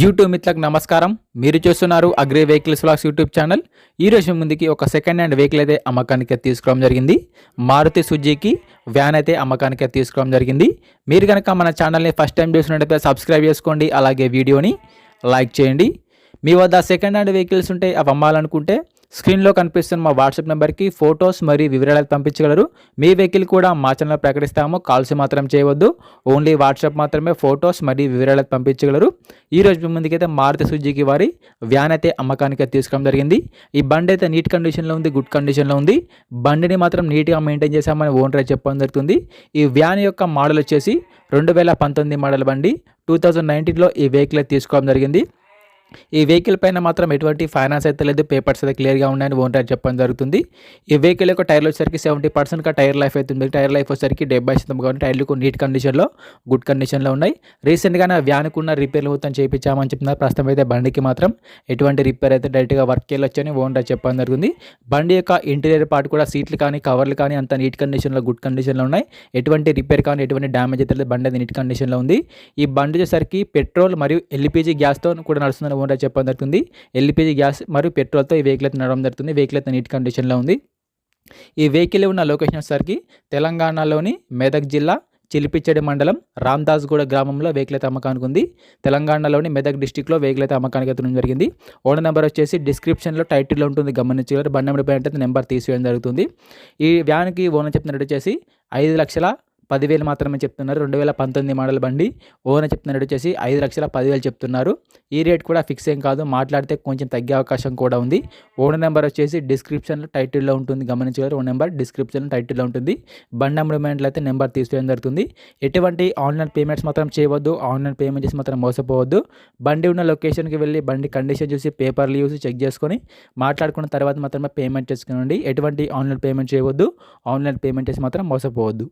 YouTube మిత్రులకు నమస్కారం. మీరు చూస్తున్నారు agri vehicles vlogs YouTube channel. ఈ రోజు ముందుకి ఒక సెకండ్ హ్యాండ్ వెహికల్ అయితే అమ్మకానికి తీసుకోవడం జరిగింది. మారుతి సుజుకి వ్యాన్ అయితే అమ్మకానికి తీసుకోవడం జరిగింది. మీరు కనుక మన ఛానల్ని ఫస్ట్ టైం చూసినట్టయితే సబ్స్క్రైబ్ చేసుకోండి అలాగే వీడియోని లైక్ చేయండి. మీ వద్ద సెకండ్ హ్యాండ్ వెహికల్స్ ఉంటే అవి అమ్మాలనుకుంటే స్క్రీన్లో కనిపిస్తున్న మా వాట్సాప్ నెంబర్కి ఫొటోస్ మరియు వివరాలు పంపించగలరు. మీ వెహికల్ కూడా మా ఛానల్ ప్రకటిస్తాము. కాల్స్ మాత్రం చేయవద్దు. ఓన్లీ వాట్సాప్ మాత్రమే ఫొటోస్ మరియు వివరాలు పంపించగలరు. ఈ రోజు మీ ముందుకైతే మారుతి సుజుకి వారి వ్యాన్ అయితే అమ్మకానికి తీసుకోవడం జరిగింది. ఈ బండి అయితే నీట్ కండిషన్లో ఉంది గుడ్ కండిషన్లో ఉంది. బండిని మాత్రం నీట్గా మెయింటైన్ చేశామని ఓనర్ చెప్పడం జరుగుతుంది. ఈ వ్యాన్ యొక్క మోడల్ వచ్చేసి రెండు వేల పంతొమ్మిది మోడల్ బండి. టూ థౌజండ్ నైన్టీన్లో ఈ వెహికల్ తీసుకోవడం జరిగింది. ఈ వెహికల్ పైన మాత్రం ఎటువంటి ఫైనాన్స్ అయితే లేదు. పేపర్స్ అయితే క్లియర్గా ఉన్నాయని ఓనర్ చెప్పడం జరుగుతుంది. ఈ వెహికల్ యొక్క టైర్లు వచ్చేసరికి సెవెంటీ పర్సెంట్ టైర్ లైఫ్ అవుతుంది టైర్ లైఫ్ వచ్చేసరికి డెబ్బై శాతం కానీ టైర్లు నీట్ కండిషన్లో గుడ్ కండిషన్లో ఉన్నాయి. రీసెంట్గానే వ్యాన్కు ఉన్న రిపేర్లు మొత్తం చేయించామని చెప్తున్నారు. ప్రస్తుతం అయితే బండికి మాత్రం ఎటువంటి రిపేర్ అయితే డైరెక్ట్గా వర్క్ వెళ్ళొచ్చని ఓనర్ చెప్పడం జరుగుతుంది. బండి యొక్క ఇంటీరియర్ పార్ట్ కూడా సీట్లు కానీ కవర్లు కానీ అంత నీట్ కండిషన్లో గుడ్ కండిషన్లో ఉన్నాయి. ఎటువంటి రిపేర్ కానీ ఎటువంటి డ్యామేజ్ అయితే లేదు. బండి అయితే నీట్ కండిషన్లో ఉంది. ఈ బండి వచ్చేసరికి పెట్రోల్ మరియు ఎల్పిజి గ్యాస్తో కూడా నడుస్తుందని ఓనర్ చెప్పడం జరుగుతుంది. ఎల్పిజి గ్యాస్ మరియు పెట్రోల్తో ఈ వెహికల్ అయితే నడవడం జరుగుతుంది. వెహికల్ అయితే నీట్ కండిషన్లో ఉంది. ఈ వెహికల్ ఉన్న లొకేషన్ వచ్చేసరికి తెలంగాణలోని మెదక్ జిల్లా చిలిపిచ్చడి మండలం రామ్దాస్గూడ గ్రామంలో వెహికల్ అయితే అమ్మకానికి ఉంది. తెలంగాణలోని మెదక్ డిస్టిక్లో వెహికల్ అయితే అమ్మకానికి అయితే జరిగింది. ఓనర్ నెంబర్ వచ్చేసి డిస్క్రిప్షన్లో టైటిల్లో ఉంటుంది. గమనించగలరు. బండి నెంబర్ పైన నెంబర్ తీసివేయడం జరుగుతుంది. ఈ వ్యాన్కి ఓనర్ చెప్తున్నట్టు వచ్చేసి ఐదు లక్షల పదివేలు మాత్రమే చెప్తున్నారు. రెండు వేల పంతొమ్మిది మోడల్ బండి. ఓనర్ చెప్తున్నట్టు వచ్చేసి ఐదు లక్షల పదివేలు చెప్తున్నారు. ఈ రేట్ కూడా ఫిక్స్ ఏం కాదు. మాట్లాడితే కొంచెం తగ్గే అవకాశం కూడా ఉంది. ఓనర్ నెంబర్ వచ్చేసి డిస్క్రిప్షన్లో టైటిల్లో ఉంటుంది. గమనించగలరు. ఓన్ నెంబర్ డిస్క్రిప్షన్లో టైటిల్లో ఉంటుంది. బండి అమ్ముడుమెంట్లో అయితే నెంబర్ తీసుకోవడం జరుగుతుంది. ఎటువంటి ఆన్లైన్ పేమెంట్స్ మాత్రం చేయవద్దు. ఆన్లైన్ పేమెంట్ చేసి మాత్రం మోసపోవద్దు. బండి ఉన్న లొకేషన్కి వెళ్ళి బండి కండిషన్ చూసి పేపర్లు చూసి చెక్ చేసుకొని మాట్లాడుకున్న తర్వాత మాత్రమే పేమెంట్ చేసుకోండి ఎటువంటి ఆన్లైన్ పేమెంట్ చేయవద్దు. ఆన్లైన్ పేమెంట్ చేసి మాత్రం మోసపోవద్దు.